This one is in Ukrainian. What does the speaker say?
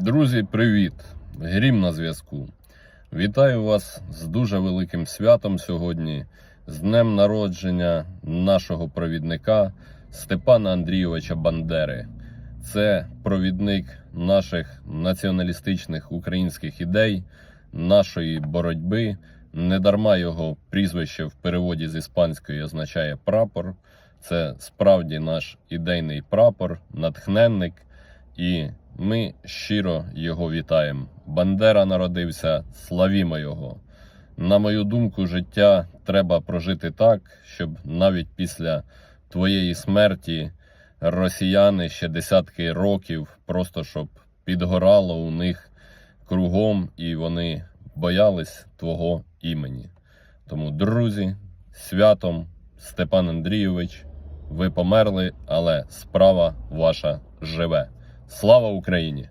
Друзі, привіт! Грім на зв'язку. Вітаю вас з дуже великим святом сьогодні, з днем народження нашого провідника Степана Андрійовича Бандери. Це провідник наших націоналістичних українських ідей, нашої боротьби. Недарма його прізвище в переводі з іспанської означає прапор. Це справді наш ідейний прапор, натхненник. І ми щиро його вітаємо. Бандера народився, славімо його. На мою думку, життя треба прожити так, щоб навіть після твоєї смерті росіяни ще десятки років просто щоб підгорало у них кругом і вони боялись твого імені. Тому, друзі, святом Степан Андрійович, ви померли, але справа ваша живе. Слава Україні!